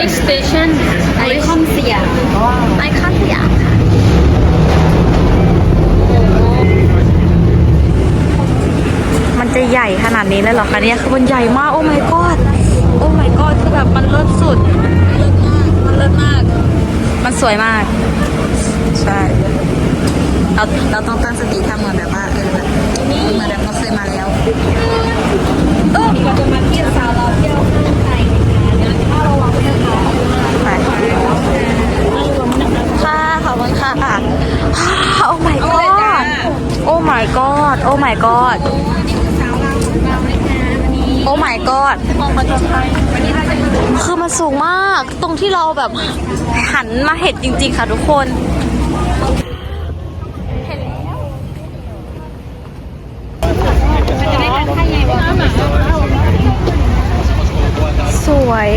next station ไอคอนสยามไอคอนสยามมันจะใหญ่ขนาดนี้เลยเหรอคะเนี่ยคือมันใหญ่มาก โอ้ my god โอ้ my god คือแบบมันเลิศสุดมันเลิศมาก มันสวยมาก ใช่เราเราต้องตั้งสติทำเหมือนแบบว่าเออแบบเหมือนแบบเราเคยมาแล้วเออเราจะมาเที่ยวซาวเราเที่ยว ค่ะขอบคุณค่ะโอ้ my god โอ้ my god โอ้ my god สาวเราของเรานะคะวันนี้โอ้ my god มองประจนภัยวันนี้เราจะมาดูคือมันสูงมาก ตรงที่เราแบบหันมาเห็นจริง ๆ ค่ะทุกคน สวย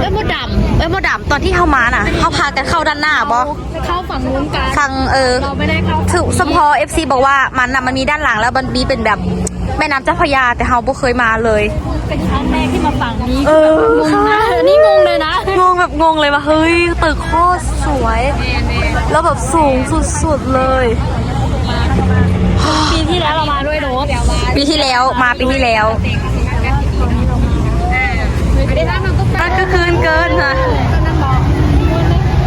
เอ้ยโมดำเอ้ยโมดำตอนที่เข้ามาน่ะเขาพากันเข้าด้านหน้าบอเข้าฝั่งนู้นกันฟังเออเราไม่ได้เข้าถือสมพอเอฟซีบอกว่ามันน่ะมันมีด้านหลังแล้วมันมีเป็นแบบแม่น้ำเจ้าพระยาแต่เราบ่เคยมาเลย เป็นครั้งแรกที่มาฝั่งนี้เอองงนะนี่งงเลยนะงงแบบงงเลยว่าเฮ้ยตึกโคตรสวย แล้วแบบสูงสุดๆเลยปีที่แล้วเรามาด้วยเนอะปีที่แล้วมาปีที่แล้ว ไม่ได้นั่งมันก็มันก็คืนเกินค่ะ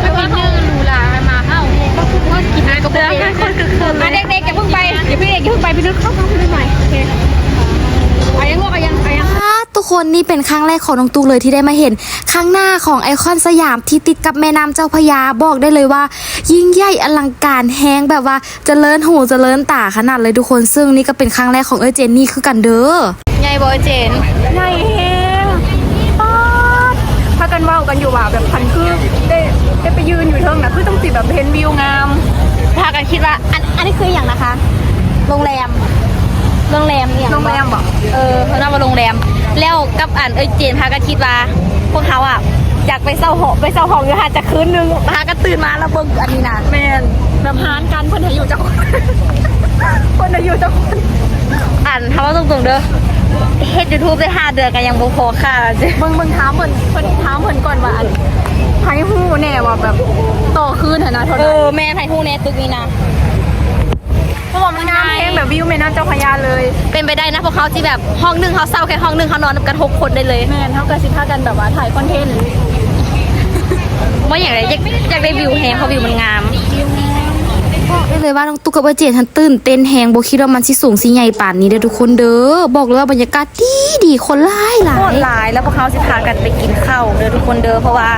ไม่ว่าเขาหรูหรามาเข้าก็กินอะไรก็เดืไม่อนได้เป็นคนคืนๆเลมายเด็กๆอย่าเพิ่งไปอย่าพี่เด็กอย่าเพิ่งไปพี่นึกเข้าเข้าพี่นึกใหม่โอเคเอายังลูกเอายังเอายังทุกคนนี่เป็นครั้งแรกของน้องตุ๊กเลยที่ได้มาเห็นข้างหน้าของไอคอนสยามที่ติดกับแม่น้ำเจ้าพระยาบอกได้เลยว่า ยิ่งใหญ่อลังการแฮงแบบว่าเจริญหูเจริญตาขนาดเลยทุกคนซึ่งนี่ก็เป็นครั้งแรกของเอยเจนนี่คือกันเด้อใหญ่บอยเจนใหญ่แฮงป๊า ดพากันเว้ากันอยู่ว่าแบบพันคือได้ได้ไปยืนอยู่เทิงนะคือต้องติดแบบเห็นวิวงามพากันคิดว่าอันอันนี้คืออย่างนะคะ โรงแรม โรงแรมเนี่ยโรงแรมบอกเออเขาเรียกว่าโรงแรม แล้วกับอันเอยเจนพากันคิดว่าพวกเขาอะอยากไปเศร้าหอไปเศร้าหองอยู่ห่างจากคืนนึงพากันตื่นมาแล้วเบิ่งอันนี้นะแมนแบบหานกันเพิ่นให้อยู่จักคนเพิ่นให้อยู่จักคนอ่านทำว่าตรงๆเด้อ เฮ็ดยูทูบได้ห้าเดือนกันยังบ่พอค่ะเจ้เบิ่งเบิ่งถามเพิ่นเพิ่นถามเพิ่นก่อนว่าอันไผฮู้แน่ว่าแบบต่อคืนหั่นนะเท่าเอนั้นอแม่ไทยฮู้แน่ตึกนี้นะ เพราะว่ามันงามแฮงแบบวิวแม่น้ำเจ้าพระยาเลย เป็นไปได้นะพวกเขาที่แบบห้องหนึงเขาเศร้าแค่ห้องหนึงเขานอนกันหกคนได้เลยแม่นเฮาก็สิพากันแบบว่าถ่ายคอนเทนต์ว่าอย่างไรอยากอยากได้วิวแฮงเพราะวิวมันงามบอกได้ เลยว่าน้องตุ๊กกับเจนทันตื่นเต้นแฮงบ่คิดว่ามันสิสูงสิใหญ่ป่านนี้เด้อทุกคนเด้อบอกเลยว่าบรรยากาศดีดีคนหลายหลายโคตรหลาย แล้วพวกเขาสิพากันไปกินข้าวเด้อทุกคนเด้อเพราะว่า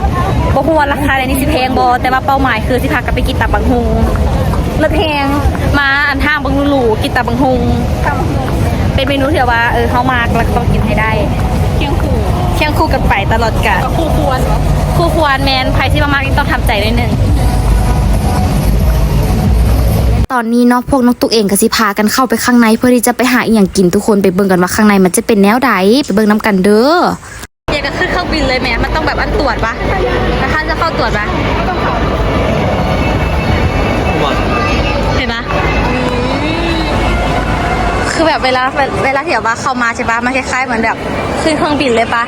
บ่ฮู้ว่าราคาในนี้สิแพงบ่แต่ว่าเป้าหมายคือสิพากันไปกินตับบังฮุงเลิศแฮงมาอันทางบังหลูกินตับบังฮุงเป็นเมนูที่ว่าเออเฮามากแล้วก็ต้องกินให้ได้เคียงคู่เที่ยงคู่กันไปตลอดกาลก็คู่ควรเหรอคู่ควรแมนใครที่มามากนี่ต้องทำใจด้วยหนึ่ง ตอนนี้เนาะพวกน้องตุ๊กเองก็สิพากันเข้าไปข้างในเพื่อที่จะไปหาอีหยังกินทุกคนไปเบิ่งกันว่าข้างในมันจะเป็นแนวใดไปเบิ่งน้ำกันเด้ออยากจะขึ้นเครื่องบินเลยแม่มันต้องแบบอันตรวจปะแต่ถ้าจะเข้าตรวจปะเห็นปะคือแบบเวลาเวลาที่แบบว่าเข้ามาใช่ปะมันคล้ายๆเหมือนแบบขึ้นเครื่องบินเลยปะ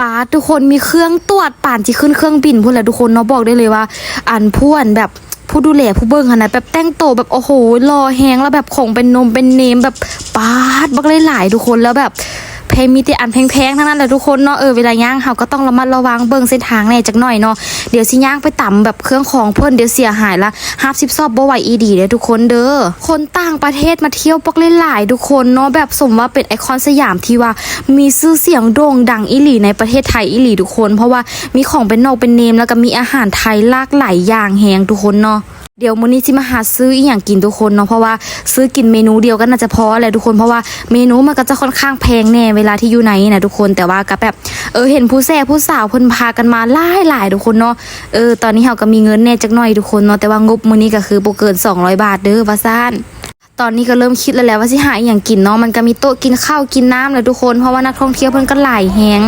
ป้าทุกคนมีเครื่องตรวจป่านที่ขึ้นเครื่องบินพูดแหละทุกคนเนาะบอกได้เลยว่า อันพ่วนแบบ ผู้ดูแลผู้เบิ้งขนาดแบบแต่งโตวแบบโอ้โหรอแหงแล้วแบบของเป็นนมเป็นเนมแบบปาดบักเลยหลายทุกคนแล้วแบบ เพลงมีแต่อันแพงๆทั้งนั้นแหละทุกคนเนาะเออเวลาย่างเขาก็ต้องระมัดระวังเบิ่งเส้นทางแน่จักหน่อยเนาะเดี๋ยวสิย่างไปต่ำแบบเครื่องของเพิ่อนเดี๋ยวเสียหายละห้าสิบซอบบ่ไหวอีดีเด้อทุกคนเด้อคนต่างประเทศมาเที่ยวปักหลายทุกคนเนาะแบบสมว่าเป็นไอคอนสยามที่ว่ามีชื่อเสียงโด่งดังอิหลีในประเทศไทยอิหลีทุกคน เพราะว่ามีของเป็นนอกเป็นเนมแล้วก็มีอาหารไทยหลากหลายอย่างแหงทุกคนเนาะ เดี๋ยวมื้อนี้สิมาหาซื้ออีหยังกินทุกคนเนาะเพราะว่าซื้อกินเมนูเดียวก็น่าจะพอแหละทุกคนเพราะว่าเมนูมันก็จะค่อนข้างแพงแน่เวลาที่อยู่ไหนนะทุกคนแต่ว่าก็แบบเออเห็นผู้แซ่ผู้สาวเพิ่นพากันมาหลายหลายทุกคนเนาะเออตอนนี้เฮาก็มีเงินแน่จักหน่อยทุกคนเนาะแต่ว่างบมื้อนี้ก็คือบ่เกิน 200 บาทเด้อว่าซ่านตอนนี้ก็เริ่มคิดแล้วแหละว่าสิหาอหย่างกินเนาะมันก็มีโต๊ะกินข้าวกินน้ำเลยทุกคนเพราะว่านักท่องเที่ยวเพิ่นก็หลายแฮง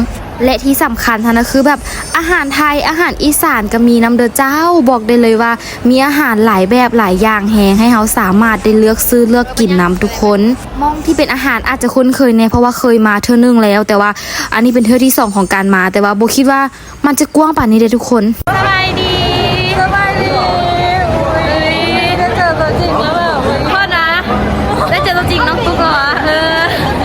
และที่สำคัญท่านะคือแบบอาหารไทยอาหารอีสานก็มีน้ำเดือเจ้าบอกได้เลยว่า มีอาหารหลายแบบหลายอย่างแฮงให้เขาสามารถได้เลือกซื้อเลือกกินน้ำทุกคนมองที่เป็นอาหารอาจจะคุ้นเคยเน่เพราะว่าเคยมาเทื่อนึงแล้ว แต่ว่าอันนี้เป็นเทื่อที่สองของการมา แต่ว่าโบคิดว่ามันจะกว้างป่านนี้เลยทุกคนสบายดี สบายดีได้เจอตัวจริงแล้วแบบ โทษนะ ได้เจอตัวจริงน้องตุ๊กเหรอเออ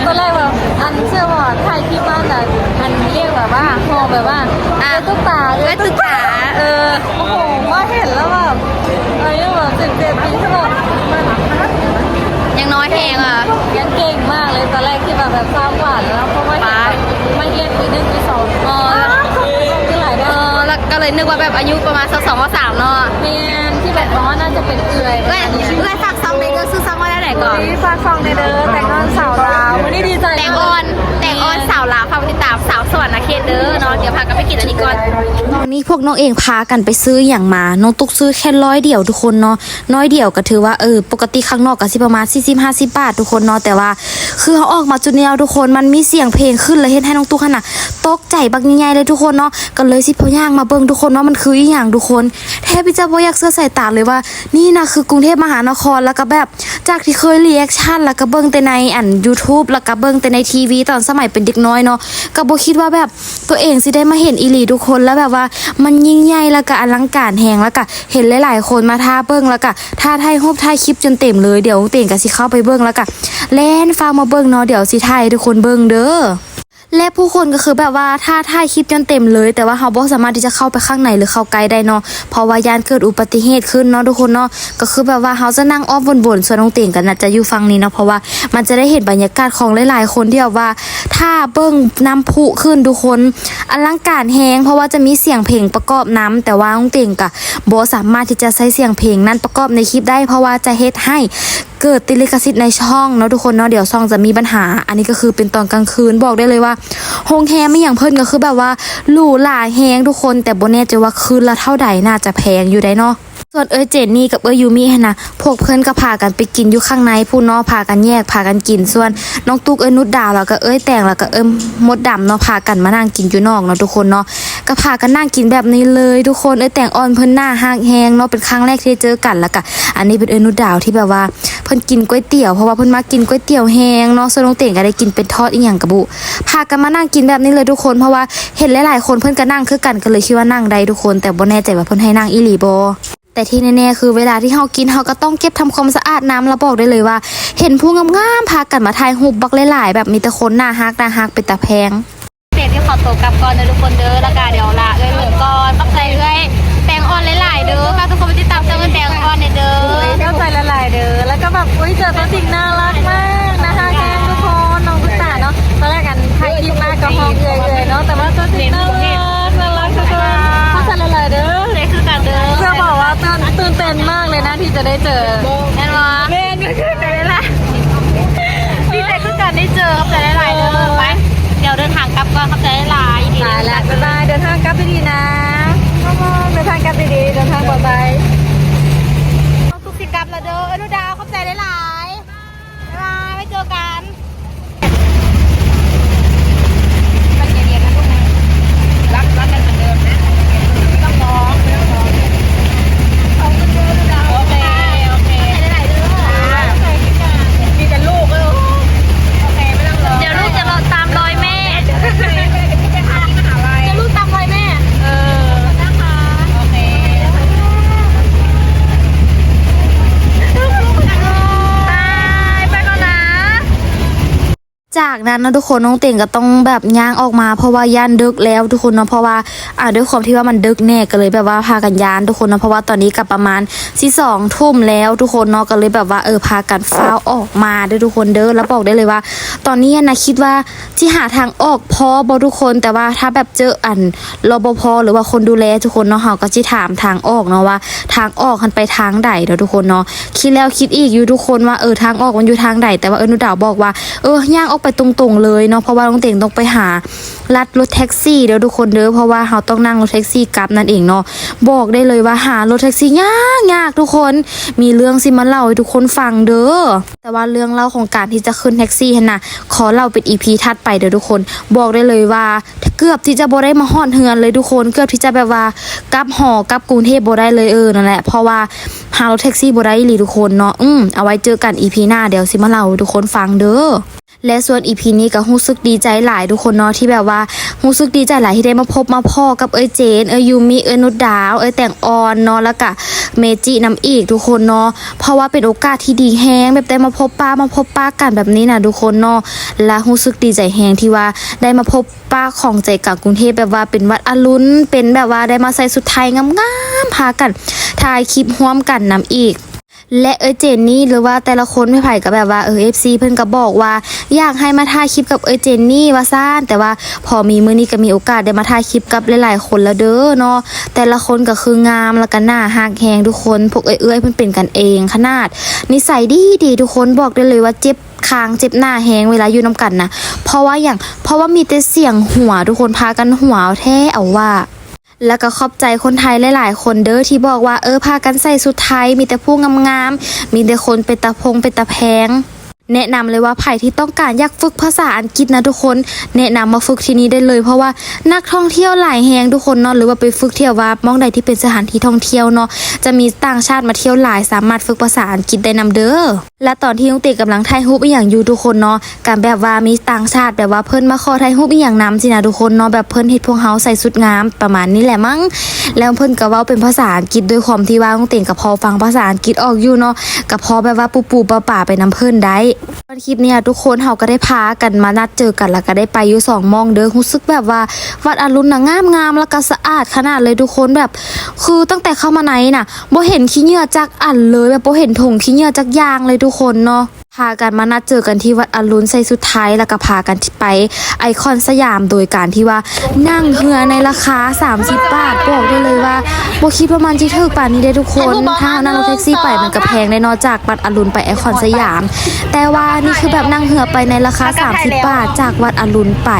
ตอนแรกแบบอันเชื่อว่าถ่ายคลิปมาแต่อันเรียกแบบว่าหอแบบว่าอะตุ๊กตา เอ้ยตุ๊กตาเออ โอ้โหว่าเห็นแล้วแบบอายุแบบสิบเจ็ดปีขนาดมัน ยังน้อยแหงอะ ยังเก่งมากเลยตอน แรกที่แบบแบบซ้อมหวานแล้วเพราะว่าเห็นแบบไม่เรียนปีหนึ่งปีสองอ๋อคือหลายเอด้านอแล้วก็เลยนึกว่าแบบอายุประมาณสักสองสามเนาะเมียนที่แบบว่าน่าจะเป็นเอื่อยเอ้ยเอ้ยฝากซองเด็กก็ซื้อซองมาได้ไหนก่อนฝากฟังในเด้อแต่งงานสาวลาววันนี้ดีใจแตงออนแต งออนสาวลาวฝากติดตามสาวสวรรค์เขตเด้อเนาะเดี๋ยวพากันไปกินอันนี้ก่อนตอนนี้พวกน้องเองพากันไปซื้ออย่างมา น้องตุกซื้อแค่ร้อยเดียวทุกคนเนาะน้อยเดียวก็ถือว่าเออปกติข้างนอกก็สิประมาณ40 50บาททุกคนเนาะแต่ว่า คือเขาออกมาจุดแนวทุกคนมันมีเสียงเพลงขึ้นเลยเฮ็ดให้น้องตุกขนาดตกใจบักใหญ่เลยทุกคนเนาะก็เลยสิพอย่างมาเบิ่งทุกคนว่ามันคืออีหยังทุกคนแทบจะบ่อยากเสื้อใส่ตาเลยว่า นี่นะคือกรุงเทพมหานครแล้วก็แบบ จากที่เคยรีแอคชั่นแล้วก็เบิ่งแต่ในอัน YouTube แล้วก็เบิ่งแต่ในทีวีตอนสมัยเป็นเด็กน้อยเนาะก็บ่คิดว่าแบบตัวเองสิได้มาเห็นอีหลีทุกคนแล้วแบบว่า มันยิ่งใหญ่แล้วก็อลังการแหงแล้วก็เห็นหลายๆ คนมาท่าเบิ้งแล้วก็ท่าไทยรูปท่าคลิปจนเต็มเลยเดี๋ยวเต่งก็สิเข้าไปเบิ้งแล้วก็แล่นฟังมาเบิ้งเนาะเดี๋ยวสิไทยทุกคนเบิ้งเด้อ และผู้คนก็คือแบบว่าถ้าถ่ายคลิปจนเต็มเลย แต่ว่าเขาบ่สามารถที่จะเข้าไปข้างในหรือเข้าใกล้ได้เนาะเพราะว่ายานเกิดอุบัติเหตุขึ้นเนาะทุกคนเนาะก็คือแบบว่าเขาจะนั่งอ้อมบนๆส่วนน้องเต่งกันน่ะจะอยู่ฝั่งนี้เนาะเพราะว่ามันจะได้เห็นบรรยากาศของหลายๆคนที่แบบว่าถ้าเบิ้งน้ำพุขึ้นทุกคนอลังการแฮงเพราะว่าจะมีเสียงเพลงประกอบน้ำแต่ว่าน้องเต่งกะบ่สามารถที่จะใช้เสียงเพลงนั้นประกอบในคลิปได้ เพราะว่าจะเฮ็ดให้เกิดติดลิขสิทธิ์ในช่องเนาะทุกคนเนาะเดี๋ยวช่องจะมีปัญหา อันนี้ก็คือเป็นตอนกลางคืนบอกได้เลยว่าโฮงแฮไม่อย่างเพิ่นก็คือแบบว่าหรูหราแฮงทุกคน แต่โบแน่ใจว่าคืนละเท่าใดน่าจะแพงอยู่ได้เนาะส่วนเอ้ยเจนนี่กับเอ้ยยูมิหั่นะพวกเพื่อนก็พากันไปกินอยู่ข้างในผู้เนาะพากันแยกพากันกิน ส่วนน้องตุ๊กเอ้ยนุดดาวแล้วก็เอ้ยแต่งแล้วก็เอ้ยมดดำเนาะพากันมานั่งกินอยู่นอกเนาะทุกคนเนาะก็พากันนั่งกินแบบนี้เลยทุกคนเอ้ยแต่งออนเพิ่นหน้าห้างแฮงเนาะเป็นครั้งแรกที่เจอกันแล้วก็อันนี้เป็นเอ้ยนุดดาวที่แบบว่า พิ่นกินก๋วยเตี๋ยวเพราะว่าเพิ่นมากินก๋วยเตี๋ยวแห้งเนาะส่วนน้องเต่งก็ได้กินเป็นทอดอีหยังกระบุพากันมานั่งกินแบบนี้เลยทุกคนเพราะว่าเห็นหลายๆคนเพิ่นก็นั่งคือกันก็เลยคิดว่านั่งได้ทุกคน แต่บ่แน่ใจว่าเพิ่นให้นั่งอีหลีบ่แต่ที่แน่ๆคือเวลาที่เฮากินเฮาก็ต้องเก็บทำความสะอาดน้ำแล้วบอกได้เลยว่า เห็นผู้งามๆพากันมาถ่ายรูปบักหลายๆแบบมีแต่คนหน้าฮักหน้าฮักเป็นตาแพงเสร็จที่ขอตัวกลับก่อนเด้อทุกคนเด้อแล้วก็เดี๋ยวลาเอ้ยเหลือก่อนปักใจเอ้ย ออนหลายๆเด้อค่ะทุกคนไปติดตามเจ้าเงินแตงออนเนี่ยเด้อเข้าใจละลายเด้อแล้วก็แบบอุ้ยเจอตัวจริงน่ารักมากนะคะแกงทุกคนน้องตุ๊กตาเนาะตอนแรกกันถ่ายคลิปมากก็ห้องเอื่อยๆเนาะแต่ว่าตัวจริงน่ารักน่ารักทุกคนเข้าใจละลายเด้อเลยคือกันเด้อจะบอกว่าตื่นตื่นเต้นมากเลยนะที่จะได้เจอแม่นวะเล่นก็คือ ลับแล้วเด้ออนุดาวขอบใจหลายๆบ๊ายบายไว้เจอกันมันเย็นๆนะลูกนะรักรักกันเหมือนเดิมนะต้องร้องไม่ต้องร้องเอาเงินเดือนดาวโอเคโอเคหลายๆเด้อ มีแต่ลูกเออ โอเคไม่ต้องร้องเดี๋ยวลูกจะรอตามรอยแม่เดี๋ยวลูกตามรอยแม่ เออนะคะโอเค บายไปก่อนนะ จากนั้นนะทุกคนน้องเต่งก็ต้องแบบย่างออกมาเพราะว่าย่านดึกแล้วทุกคนเนาะเพราะว่าอ่าด้วยความที่ว่ามันดึกแน่ก็เลยแบบว่าพากันย่านทุกคนเนาะเพราะว่าตอนนี้กับประมาณสี่สองทุ่มแล้วทุกคนเนาะก็เลยแบบว่าเออพากันฟ้าออกมาด้อทุกคนเด้อแล้วบอกได้เลยว่า ตอนนี้นะคิดว่าที่หาทางออกพอบอทุกคนแต่ว่าถ้าแบบเจออันรบพหรือว่าคนดูแลทุกคนเนาะเขาก็จะถามทางออกเนาะว่า ทางออกมันไปทางใดเด้อทุกคนเนาะคิดแล้วคิดอีกอยู่ทุกคนว่าเออทางออกมันอยู่ทางใดแต่ว่าเออหนุดาวบอกว่าเออย่างออกไปตรงๆเลยเนาะเพราะว่าน้องเต่งต้องไปหาลัดรถแท็กซี่เดี๋ยวทุกคนเด้อเพราะว่าเขาต้องนั่งรถแท็กซี่กลับนั่นเองเนาะบอกได้เลยว่าหารถแท็กซี่ยากยากทุกคนมีเรื่องสิมาเล่าให้ทุกคนฟังเด้อแต่ว่าเรื่องเล่าของการที่จะขึ้นแท็กซี่นนะขอเล่าเป็นอีพีถัดไปเด้อทุกคน บอกได้เลยว่าเกือบที่จะบ่ได้มาฮอดเฮือนเลยทุกคน เกือบที่จะแบบว่ากลับหอกลับกรุงเทพบ่ได้เลยเออนั่นแหละเพราะว่าหารถแท็กซี่บ่ได้หลีทุกคนเนาะอืมเอาไว้เจอกันอีพีหน้าเดี๋ยวสิมาเล่าทุกคนฟังเด้อ และส่วนอีพีนี้ก็รู้สึกดีใจหลายทุกคนเนาะที่แบบว่ารู้สึกดีใจหลายที่ได้มาพบมาพ่อกับเอ้ยเจน เอ้ยยูมิเอ้ยนุดดาว เอ้ยแต่งออนเนาะแล้วก็เมจินำอีกทุกคนเนาะเพราะว่าเป็นโอกาสที่ดีแฮงแบบได้มาพบป้ามาพบป้ากันแบบนี้นะทุกคนเนาะและรู้สึกดีใจแฮงที่ว่าได้มาพบป้าของใจกลางกรุงเทพแบบว่าเป็นวัดอรุณเป็นแบบว่าได้มาใส่สุดไทยงามๆพากันถ่ายคลิปร่วมกันนำอีก และเอยเจนนี่หรือว่าแต่ละคนไม่ไผ่ก็แบบว่าเออเอฟซีเพิ่นก็บอกว่าอยากให้มาถ่ายคลิปกับเอยเจนนี่ว่าซ่านแต่ว่าพอมีมื้อนี้ก็มีโอกาสได้มาถ่ายคลิปกับหลายๆคนแล้วเด้อเนาะแต่ละคนก็คืองามแล้วก็หน้าหักแฮงทุกคนพวกเอ้ยเอ้ยเพิ่นเป็นกันเองขนาด นิสัยดีดีทุกคนบอกได้เลยว่าเจ็บคางเจ็บหน้าแฮงเวลาอยู่น้ำกันนะเพราะว่าอย่างเพราะว่ามีแต่เสียงหัวทุกคนพากันหัวแท้เอาว่า แล้วก็ขอบใจคนไทยหลาย ๆ คนเด้อที่บอกว่าเออพากันใส่สุดไทย มีแต่ผู้งามๆมีแต่คนเป็นตะพงเป็นตะแพง แนะนำเลยว่าใครที่ต้องการอยากฝึกภาษาอังกฤษนะทุกคน แนะนำมาฝึกที่นี่ได้เลย เพราะว่านักท่องเที่ยวหลายแหงทุกคนเนาะหรือว่าไปฝึกเที่ยวว่ามองใดที่เป็นสถานที่ท่องเที่ยวเนาะจะมีต่างชาติมาเที่ยวหลายสามารถฝึกภาษาอังกฤษได้นำเด้อและตอนที่น้องเตกำลังถ่ายรูปอีหยังอยู่ทุกคนเนาะการแบบว่ามีต่างชาติแบบว่าเพิ่นมาขอถ่ายรูปอีหยังนำสินะทุกคนเนาะแบบเพิ่นเฮ็ดพวกเฮาใส่สุดงามประมาณนี้แหละมั้งแล้วเพิ่นก็เว้าเป็นภาษาอังกฤษด้วยความที่ว่าน้องเต่งกับพอฟังภาษาอังกฤษออกอยู่เนาะกับพอแบบว่าปูปูป่าป่าไปนํเพิ่นได้วันคลิปเนี่ยทุกคนเฮาก็ได้พากันมานัดเจอกันแล้วก็ได้ไปอยู่สองมองเด้อรู้สึกแบบว่าวัดอรุณน่ะงามงามๆแล้วก็สะอาดขนาดเลยทุกคนแบบ คือตั้งแต่เข้ามาในน่ะบ่เห็นขี้เหงื่อจักอันเลยแบบบ่เห็นถงขี้เหงื่อจักอยางเลยทุกคนเนาะ พากันมานัดเจอกันที่วัดอรุณใส่สุดท้ายแล้วก็พากันไปไอคอนสยามโดยการที่ว่านั่งเรือในราคา 30 บาทบอกได้เลยว่าบ่คิดว่ามันจะถึกป่านนี้ได้ทุกคนถ้านั่งรถแท็กซี่ไปมันก็แพงได้นอกจากวัดอรุณไปไอคอนสยาม แต่ว่านี่คือแบบนั่งเรือไปในราคา 30 บาท จากวัดอรุณไป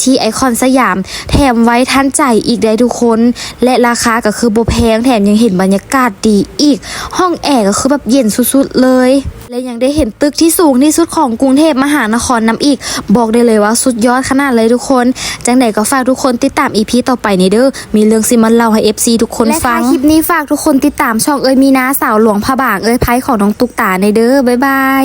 ที่ไอคอนสยาม แถมไว้ทันใจอีกได้ทุกคน และราคาก็คือบ่แพงแถมยังเห็นบรรยากาศดีอีก ห้องแอร์ก็คือแบบเย็นสุดๆเลย และยังได้เห็นตึกที่สูงที่สุดของกรุงเทพมหานครน้ำอีก บอกได้เลยว่าสุดยอดขนาดเลยทุกคน จังไหนก็ฝากทุกคนติดตามอีพีต่อไปในเด้อมีเรื่องซิมันเล่าให้ FC ทุกคนฟังและคลิปนี้ฝากทุกคนติดตามช่องเอ้ยมีนาสาวหลวงพระบางเอ้ยไพ่ของน้องตุ๊กตาในเด้อบ๊ายบาย